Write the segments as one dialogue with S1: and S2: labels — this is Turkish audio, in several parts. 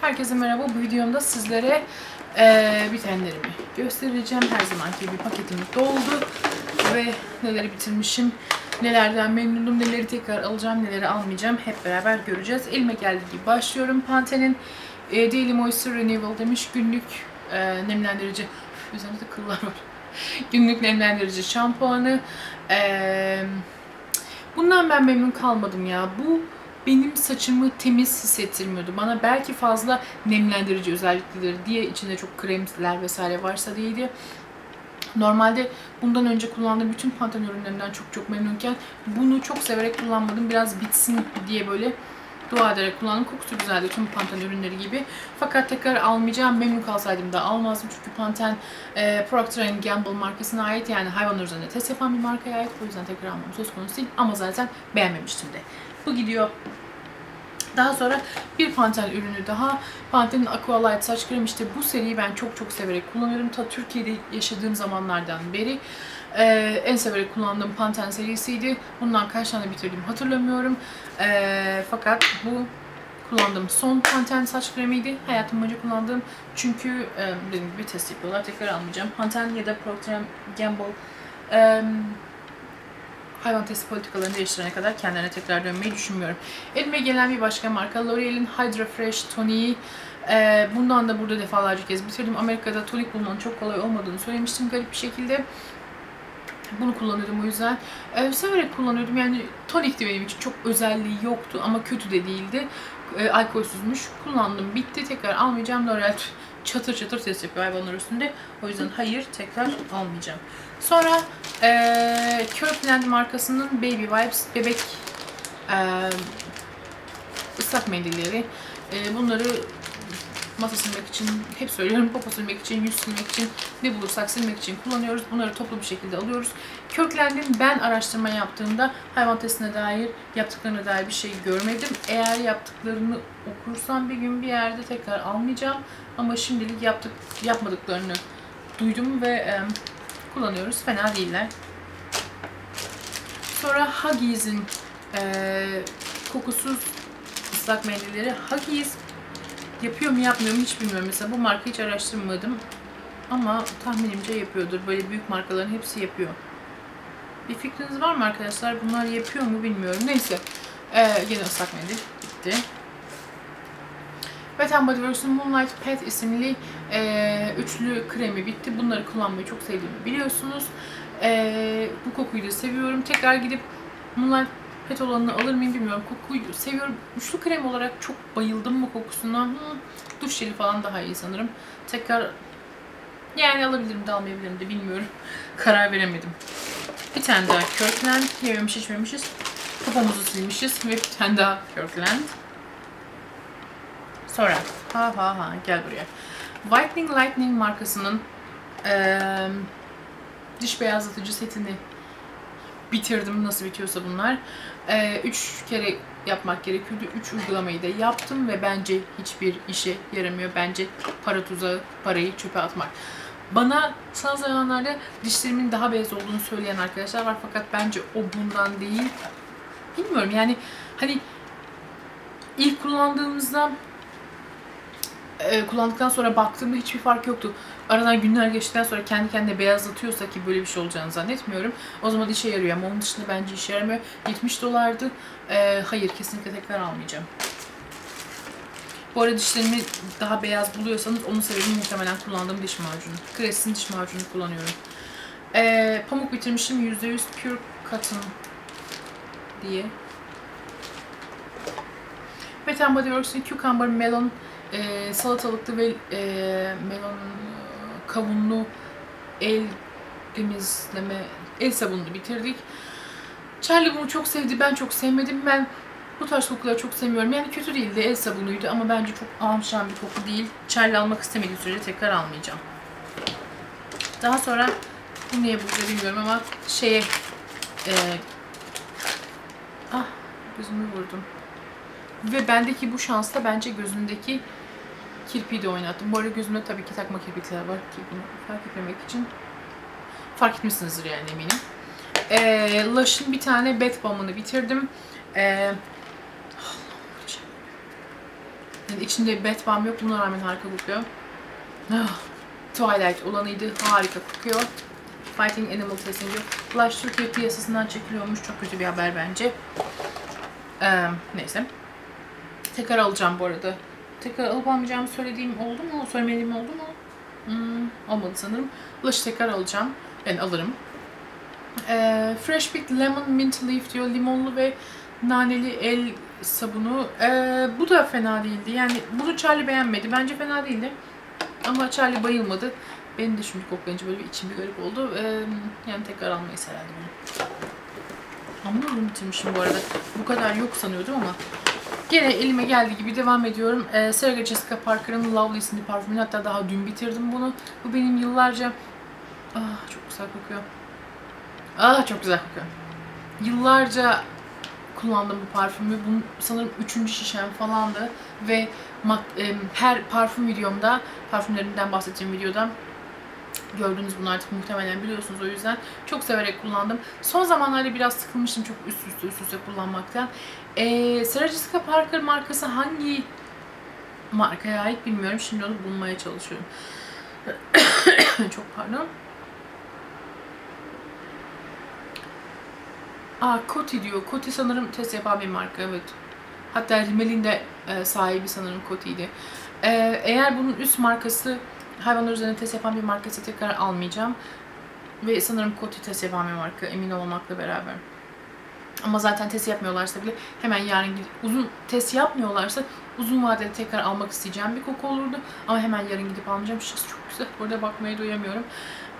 S1: Herkese merhaba. Bu videomda sizlere eee bitenlerimi göstereceğim. Her zamanki gibi paketim doldu ve neleri bitirmişim, nelerden memnunum, neleri tekrar alacağım, neleri almayacağım hep beraber göreceğiz. Elime geldiği gibi başlıyorum. Pantene'in eee, Daily Moisture Renewal demiş günlük eee, nemlendirici. Üzerinde de kıllar var. günlük nemlendirici şampuanı. Eee Bundan ben memnun kalmadım ya. Bu benim saçımı temiz hissettirmiyordu. Bana belki fazla nemlendirici özellikleri diye içinde çok kremler vesaire varsa diyeydi. Normalde bundan önce kullandığım bütün Pantene ürünlerinden çok çok memnunken bunu çok severek kullanmadım. Biraz bitsin diye böyle dua ederek kullandım. Kokusu güzeldi tüm Pantene ürünleri gibi. Fakat tekrar almayacağım. Memnun kalsaydım da almazdım. Çünkü Pantene e, Procter Gamble markasına ait yani hayvanlar üzerinde test yapan bir markaya ait. O yüzden tekrar almam söz konusu değil. Ama zaten beğenmemiştim de. Bu gidiyor. Daha sonra bir Pantene ürünü daha. Pantene'in Aqua saç kremi işte bu seriyi ben çok çok severek kullanıyorum. Ta Türkiye'de yaşadığım zamanlardan beri e, en severek kullandığım Pantene serisiydi. Bundan kaç tane bitirdim hatırlamıyorum. E, fakat bu kullandığım son Pantene saç kremiydi. Hayatım boyunca kullandığım. Çünkü e, dediğim gibi test yapıyorlar. Tekrar almayacağım. Pantene ya da Procter Gamble e, hayvan testi politikalarını değiştirene kadar kendilerine tekrar dönmeyi düşünmüyorum. Elime gelen bir başka marka L'Oreal'in Hydra Fresh toniği. Ee, bundan da burada defalarca kez bitirdim. Amerika'da tonik bulmanın çok kolay olmadığını söylemiştim garip bir şekilde. Bunu kullanıyordum o yüzden. Ee, severek kullanıyordum. Yani tonikti benim için. Çok özelliği yoktu ama kötü de değildi. Ee, alkolsüzmüş. Kullandım. Bitti. Tekrar almayacağım. L'Oreal çatır çatır test yapıyor hayvanlar üstünde. O yüzden hayır tekrar almayacağım. Sonra ee, Kirkland markasının Baby Wipes bebek ee, ıslak mendilleri. Ee, bunları masa silmek için, hep söylüyorum popo silmek için, yüz silmek için, ne bulursak silmek için kullanıyoruz. Bunları toplu bir şekilde alıyoruz. Kirkland'in ben araştırma yaptığımda hayvan testine dair, yaptıklarına dair bir şey görmedim. Eğer yaptıklarını okursam bir gün bir yerde tekrar almayacağım. Ama şimdilik yaptık, yapmadıklarını duydum ve e, kullanıyoruz. Fena değiller. Sonra Huggies'in e, kokusuz ıslak mendilleri. Huggies yapıyor mu yapmıyor mu hiç bilmiyorum. Mesela bu markayı hiç araştırmadım. Ama tahminimce yapıyordur. Böyle büyük markaların hepsi yapıyor. Bir fikriniz var mı arkadaşlar? Bunlar yapıyor mu bilmiyorum. Neyse. Ee, yine ıslak mendil. Bitti. Wet n Body Works'un Moonlight Pet isimli e, üçlü kremi bitti. Bunları kullanmayı çok sevdiğimi biliyorsunuz. E, bu kokuyu da seviyorum. Tekrar gidip Moonlight Pet olanını alır mıyım bilmiyorum. Kokuyu seviyorum. Üçlü krem olarak çok bayıldım bu kokusuna. Hı, duş jeli falan daha iyi sanırım. Tekrar yani alabilirim de almayabilirim de bilmiyorum. Karar veremedim. Bir tane daha Kirkland. Yememiş içmemişiz. Kafamızı silmişiz ve bir tane daha Kirkland. Sonra ha ha ha gel buraya. Whitening Lightning markasının eee diş beyazlatıcı setini bitirdim nasıl bitiyorsa bunlar. Eee, üç kere yapmak gerekiyordu. Üç uygulamayı da yaptım ve bence hiçbir işe yaramıyor. Bence para tuzağı, parayı çöpe atmak. Bana son zamanlarda dişlerimin daha beyaz olduğunu söyleyen arkadaşlar var fakat bence o bundan değil. Bilmiyorum yani hani ilk kullandığımızda e, kullandıktan sonra baktığımda hiçbir fark yoktu. Aradan günler geçtikten sonra kendi kendine beyazlatıyorsa ki böyle bir şey olacağını zannetmiyorum. O zaman işe yarıyor ama onun dışında bence işe yaramıyor. 70 dolardı. E, hayır kesinlikle tekrar almayacağım. Bu arada dişlerimi daha beyaz buluyorsanız onun sebebi muhtemelen kullandığım diş macunu. Crest'in diş macunu kullanıyorum. E, pamuk bitirmişim. %100 Pure Cotton diye. Wet n Body Works'ın Cucumber Melon e, salatalıklı ve e, melon kavunlu el temizleme el sabununu bitirdik. Charlie bunu çok sevdi. Ben çok sevmedim. Ben bu tarz kokuları çok sevmiyorum. Yani kötü değildi. El sabunuydu ama bence çok amşan bir koku değil. Charlie almak istemediği sürece tekrar almayacağım. Daha sonra bu niye burada bilmiyorum ama şeye e, ah gözümü vurdum. Ve bendeki bu şansla bence gözündeki kirpiği de oynattım. Bu arada gözümde tabii ki takma kirpikler var ki bunu fark etmemek için. Fark etmişsinizdir yani eminim. Ee, Lush'ın bir tane Bath Bomb'ını bitirdim. Ee, Yani içinde bat balm yok. Buna rağmen harika kokuyor. Ah, Twilight olanıydı. Harika kokuyor. Fighting Animal Testing diyor. Flash Türkiye piyasasından çekiliyormuş. Çok kötü bir haber bence. Ee, neyse. Tekrar alacağım bu arada. Tekrar alıp almayacağımı söylediğim oldu mu? Söylemediğim oldu mu? Hmm, olmadı sanırım. Blush tekrar alacağım. Yani alırım. Ee, Fresh Picked Lemon Mint Leaf diyor. Limonlu ve naneli el sabunu. Ee, bu da fena değildi. Yani bunu Charlie beğenmedi. Bence fena değildi. Ama Charlie bayılmadı. Benim de şimdi koklayınca böyle bir içim bir garip oldu. Ee, yani tekrar almayız herhalde bunu. Ama bunu bitirmişim bu arada. Bu kadar yok sanıyordum ama Gene elime geldiği gibi devam ediyorum. Ee, Sarah Jessica Parker'ın Lovely isimli parfümünü hatta daha dün bitirdim bunu. Bu benim yıllarca... Ah çok güzel kokuyor. Ah çok güzel kokuyor. Yıllarca kullandım bu parfümü. Bunun sanırım üçüncü şişem falandı. Ve her parfüm videomda, parfümlerinden bahsettiğim videoda gördünüz bunu artık muhtemelen biliyorsunuz o yüzden çok severek kullandım. Son zamanlarda biraz sıkılmıştım çok üst üste üst üste kullanmaktan. Ee, Sarah Jessica Parker markası hangi markaya ait bilmiyorum. Şimdi onu bulmaya çalışıyorum. çok pardon. Aa Coty diyor. Coty sanırım test yapan bir marka evet. Hatta Rimmel'in de sahibi sanırım Coty'ydi. Ee, eğer bunun üst markası hayvanlar üzerine test yapan bir markası tekrar almayacağım. Ve sanırım Coty test yapan bir marka emin olmakla beraber. Ama zaten test yapmıyorlarsa bile hemen yarın gidip uzun test yapmıyorlarsa uzun vadede tekrar almak isteyeceğim bir koku olurdu. Ama hemen yarın gidip almayacağım. Şişesi çok güzel. Burada bakmaya doyamıyorum.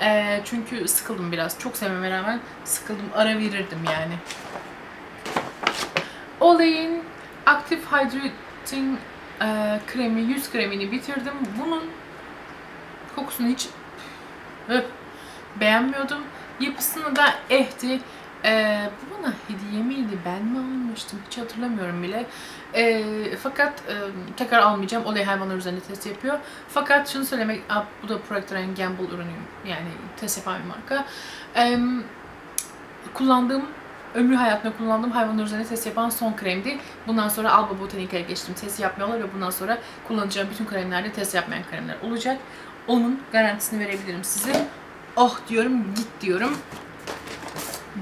S1: Ee, çünkü sıkıldım biraz. Çok sevmeme rağmen sıkıldım. Ara verirdim yani. Olay'in Active Hydrating e, kremi, yüz kremini bitirdim. Bunun kokusunu hiç öp, beğenmiyordum. Yapısını da ehti. Ee, bu bana hediye miydi? Ben mi almıştım? Hiç hatırlamıyorum bile. Ee, fakat e, tekrar almayacağım. Olay hayvanlar üzerinde test yapıyor. Fakat şunu söylemek, bu da Procter Gamble ürünü. Yani test yapan bir marka. Ee, kullandığım ömrü hayatımda kullandığım hayvanlar üzerinde test yapan son kremdi. Bundan sonra Alba Botanica'ya geçtim. Test yapmıyorlar ve bundan sonra kullanacağım bütün kremlerde test yapmayan kremler olacak. Onun garantisini verebilirim size. Oh diyorum, git diyorum.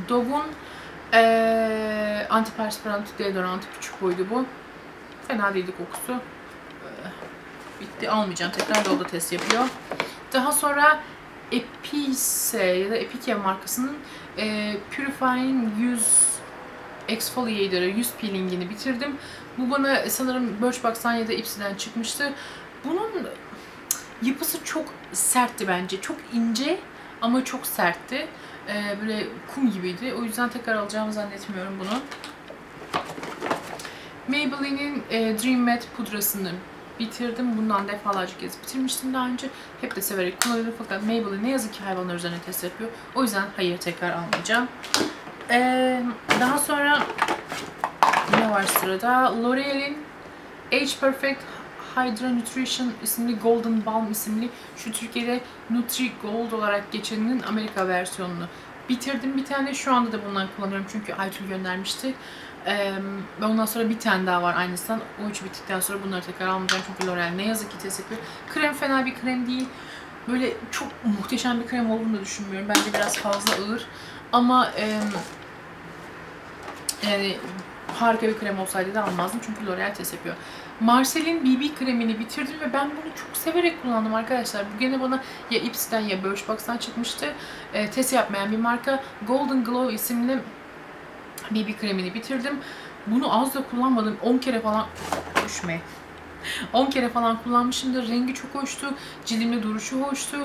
S1: Dove'un ee, antiperspirant deodorantı küçük boydu bu. Fena değildi kokusu. Ee, bitti. Almayacağım. Tekrar Dove'da test yapıyor. Daha sonra Epice ya da Epike markasının e, Purifying Yüz Exfoliator'ı, yüz peelingini bitirdim. Bu bana sanırım Birchbox'tan ya da Ipsy'den çıkmıştı. Bunun yapısı çok sertti bence. Çok ince ama çok sertti. Ee, böyle kum gibiydi. O yüzden tekrar alacağımı zannetmiyorum bunu. Maybelline'in e, Dream Matte pudrasını bitirdim. Bundan defalarca kez bitirmiştim daha önce. Hep de severek kullanıyorum fakat Maybelline ne yazık ki hayvanlar üzerine test yapıyor. O yüzden hayır tekrar almayacağım. Ee, daha sonra ne var sırada? L'Oreal'in Age Perfect Hydra Nutrition isimli Golden Balm isimli şu Türkiye'de Nutri Gold olarak geçenin Amerika versiyonunu bitirdim bir tane. Şu anda da bundan kullanıyorum çünkü Aytül göndermişti. Ve ondan sonra bir tane daha var aynısından. O üçü bittikten sonra bunları tekrar almayacağım çünkü L'Oreal ne yazık ki yapıyor. Krem fena bir krem değil. Böyle çok muhteşem bir krem olduğunu da düşünmüyorum. Bence biraz fazla ağır. Ama yani harika bir krem olsaydı da almazdım çünkü L'Oreal test yapıyor. Marcel'in BB kremini bitirdim ve ben bunu çok severek kullandım arkadaşlar. Bu gene bana ya Ipsy'den ya Birchbox'tan çıkmıştı. E, test yapmayan bir marka. Golden Glow isimli BB kremini bitirdim. Bunu az da kullanmadım. 10 kere falan düşme. 10 kere falan kullanmışımdır. Rengi çok hoştu. Cildimde duruşu hoştu.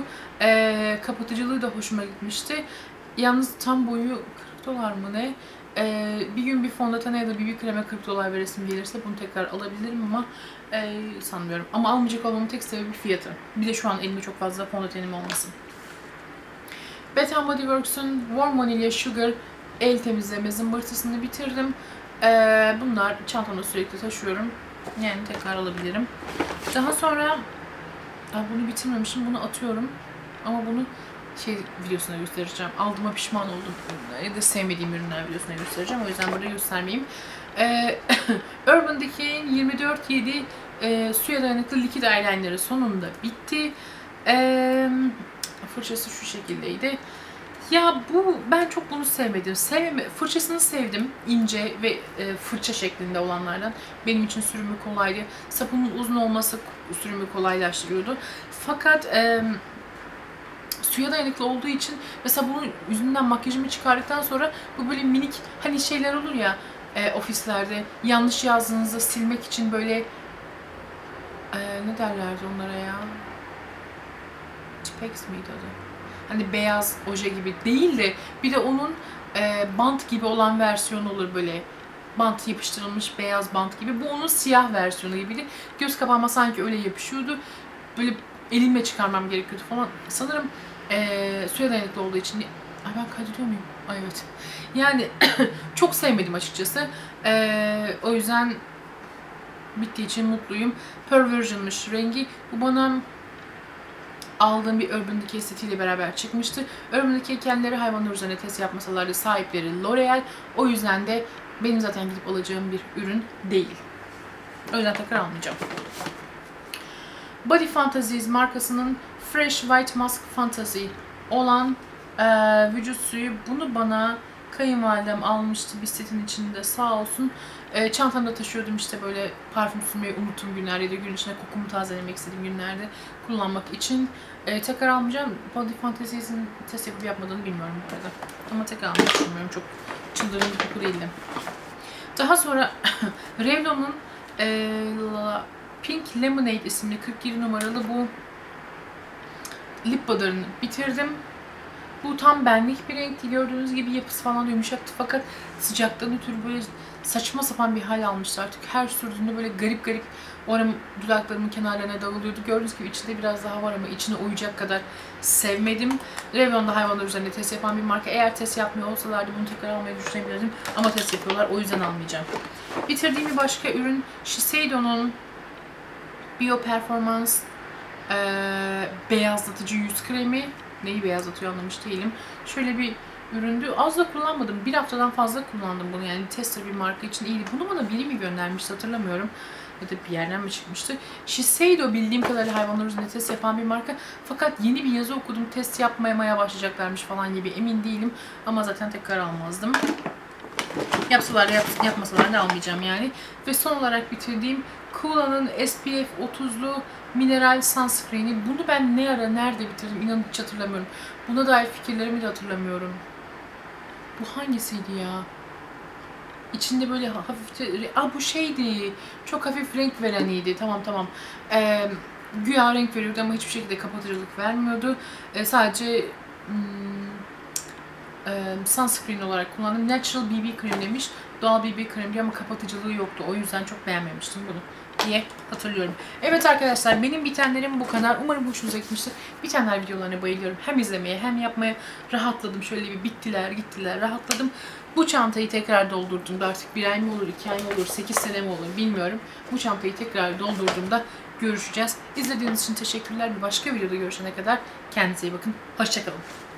S1: E, kapatıcılığı da hoşuma gitmişti. Yalnız tam boyu 40 dolar mı ne? Ee, bir gün bir fondötene ya da bir kreme 40 dolar veresim gelirse bunu tekrar alabilirim ama e, sanmıyorum. Ama almayacak olmamın tek sebebi fiyatı. Bir de şu an elimde çok fazla fondötenim olmasın. Bath Body Works'un Warm Vanilla Sugar el temizleme zımbırtısını bitirdim. Ee, bunlar çantamda sürekli taşıyorum. Yani tekrar alabilirim. Daha sonra Aa, bunu bitirmemişim. Bunu atıyorum. Ama bunu şey videosuna göstereceğim. Aldığıma pişman oldum. Ya da sevmediğim ürünler videosuna göstereceğim. O yüzden burada göstermeyeyim. Ee, Urban Decay'in 24-7 e, suya dayanıklı likit eyeliner'ı sonunda bitti. E, fırçası şu şekildeydi. Ya bu ben çok bunu sevmedim. Sevme, fırçasını sevdim. ince ve e, fırça şeklinde olanlardan. Benim için sürümü kolaydı. Sapının uzun olması sürümü kolaylaştırıyordu. Fakat e, suya dayanıklı olduğu için mesela bunun yüzünden makyajımı çıkardıktan sonra bu böyle minik hani şeyler olur ya e, ofislerde yanlış yazdığınızda silmek için böyle e, ne derlerdi onlara ya? Tipex miydi adı? Hani beyaz oje gibi değil de bir de onun e, bant gibi olan versiyonu olur böyle bant yapıştırılmış beyaz bant gibi. Bu onun siyah versiyonu gibiydi. Göz kapağıma sanki öyle yapışıyordu. Böyle elimle çıkarmam gerekiyordu falan. Sanırım e, suya dayanıklı olduğu için... Ay ben kaydediyor muyum? Ay evet. Yani çok sevmedim açıkçası. E, o yüzden bittiği için mutluyum. Perversion'mış rengi. Bu bana aldığım bir Urban Decay beraber çıkmıştı. Urban kendileri hayvanlar üzerine test yapmasalardı sahipleri L'Oreal. O yüzden de benim zaten gidip alacağım bir ürün değil. O yüzden tekrar almayacağım. Body Fantasies markasının Fresh White Mask Fantasy olan e, vücut suyu. Bunu bana kayınvalidem almıştı bir setin içinde sağ olsun. E, çantamda taşıyordum işte böyle parfüm sürmeyi unuttuğum günlerde ya da gün içinde kokumu tazelemek istediğim günlerde kullanmak için. E, tekrar almayacağım. Body Fantasies'in test yapıp yapmadığını bilmiyorum bu arada. Ama tekrar almayı düşünmüyorum. Çok çıldırım bir koku değildi. Daha sonra Revlon'un e, Pink Lemonade isimli 47 numaralı bu lip buster'ını bitirdim. Bu tam benlik bir renkti. Gördüğünüz gibi yapısı falan yumuşaktı fakat sıcaktan ötürü böyle saçma sapan bir hal almıştı artık. Her sürdüğünde böyle garip garip oram dudaklarımın kenarlarına dağılıyordu. Gördüğünüz gibi içinde biraz daha var ama içine uyacak kadar sevmedim. Revlon'da hayvanlar üzerinde test yapan bir marka. Eğer test yapmıyor olsalardı bunu tekrar almayı düşünebilirdim. Ama test yapıyorlar o yüzden almayacağım. Bitirdiğim bir başka ürün Shiseido'nun Bio Performance eee, beyazlatıcı yüz kremi. Neyi beyazlatıyor anlamış değilim. Şöyle bir üründü. Az da kullanmadım. Bir haftadan fazla kullandım bunu. Yani tester bir marka için iyiydi. Bunu bana biri mi göndermişti hatırlamıyorum. Ya da bir yerden mi çıkmıştı. Shiseido bildiğim kadarıyla hayvanlar üzerinde test yapan bir marka. Fakat yeni bir yazı okudum. Test yapmaya başlayacaklarmış falan gibi emin değilim. Ama zaten tekrar almazdım. Yapsalar yap, yapmasalar da almayacağım yani. Ve son olarak bitirdiğim Kula'nın SPF 30'lu mineral sunscreen'i. Bunu ben ne ara nerede bitirdim inanın hiç hatırlamıyorum. Buna dair fikirlerimi de hatırlamıyorum. Bu hangisiydi ya? İçinde böyle hafif de... Aa bu şeydi. Çok hafif renk vereniydi. Tamam tamam. Ee, güya renk veriyordu ama hiçbir şekilde kapatıcılık vermiyordu. Ee, sadece hmm, e, sunscreen olarak kullandım. Natural BB krem demiş. Doğal BB krem ama kapatıcılığı yoktu. O yüzden çok beğenmemiştim bunu diye hatırlıyorum. Evet arkadaşlar benim bitenlerim bu kadar. Umarım hoşunuza gitmiştir. Bitenler videolarına bayılıyorum. Hem izlemeye hem yapmaya rahatladım. Şöyle bir bittiler gittiler rahatladım. Bu çantayı tekrar doldurduğumda artık bir ay mı olur, iki ay mı olur, sekiz sene mi olur bilmiyorum. Bu çantayı tekrar doldurduğumda görüşeceğiz. İzlediğiniz için teşekkürler. Bir başka videoda görüşene kadar kendinize iyi bakın. Hoşçakalın.